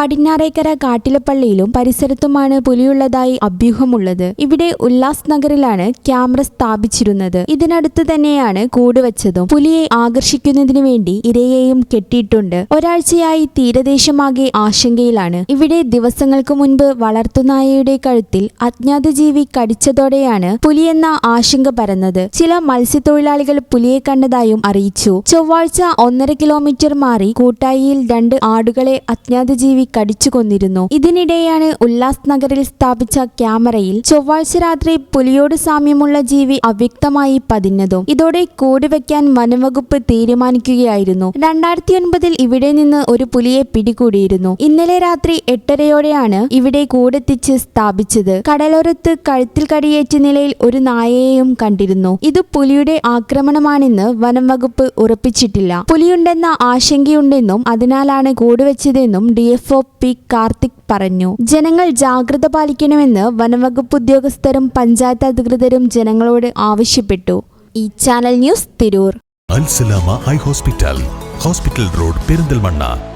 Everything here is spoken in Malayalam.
പടിഞ്ഞാറേക്കര കാട്ടിലപ്പള്ളിയിലും പരിസരത്തുമാണ് പുലിയുള്ളതായി അഭ്യൂഹമുള്ളത്. ഇവിടെ ഉല്ലാസ് നഗറിലാണ് ക്യാമറ സ്ഥാപിച്ചിരുന്നത്. ഇതിനടുത്ത് തന്നെയാണ് കൂട് വെച്ചതും പുലിയെ ആകർഷിക്കുന്നതിന് വേണ്ടി ഇരയെയും കെട്ടിയിട്ടുണ്ട്. ഒരാഴ്ചയായി തീരദേശമാകെ ആശങ്കയിലാണ്. ഇവിടെ ദിവസങ്ങൾക്ക് മുൻപ് വളർത്തുനായയുടെ കഴുത്തിൽ അജ്ഞാത ജീവി കടിച്ചതോടെയാണ് പുലിയെന്ന ആശങ്ക പരന്നത്. ചില മത്സ്യത്തൊഴിലാളികൾ പുലിയെ കണ്ടതായും അറിയിച്ചു. ചൊവ്വാഴ്ച ഒന്നര കിലോമീറ്റർ മാറി കൂട്ടായിയിൽ രണ്ട് ആടുകളെ അജ്ഞാത ജീവി കടിച്ചു കൊന്നിരുന്നു ഇതിനിടെയാണ് ഉല്ലാസ് നഗറിൽ സ്ഥാപിച്ച ക്യാമറയിൽ ചൊവ്വാഴ്ച രാത്രി പുലിയോട് സാമ്യമുള്ള ജീവി അവ്യക്തമായി പതിഞ്ഞതും. ഇതോടെ കൂട് വെക്കാൻ വനംവകുപ്പ് തീരുമാനിക്കുകയായിരുന്നു. രണ്ടായിരത്തി ഒൻപതിൽ ഇവിടെ നിന്ന് ഒരു പുലിയെ പിടികൂടിയിരുന്നു. ഇന്നലെ രാത്രി എട്ടരയോടെയാണ് ഇവിടെ കൂടെത്തിച്ച് സ്ഥാപിച്ചത്. കടലോരത്ത് കഴുത്തിൽ കടിയേറ്റ നിലയിൽ ഒരു നായയെയും കണ്ടിരുന്നു. ഇത് പുലിയുടെ ആക്രമണമാണെന്ന് വനംവകുപ്പ് ഉറപ്പിച്ചിട്ടില്ല. പുലിയുണ്ടെന്ന ആശങ്കയുണ്ടെന്നും അതിനാലാണ് കൂടുവെച്ചതെന്നും ഡിഎഫ്ഒ പി കാർത്തിക് പറഞ്ഞു. ജനങ്ങൾ ജാഗ്രത പാലിക്കണമെന്ന് വനംവകുപ്പ് ഉദ്യോഗസ്ഥരും പഞ്ചായത്ത് അധികൃതരും ജനങ്ങളോട് ആവശ്യപ്പെട്ടു. ഈ channel news Tirur. Alsalama eye hospital. Hospital road Perinthalmanna.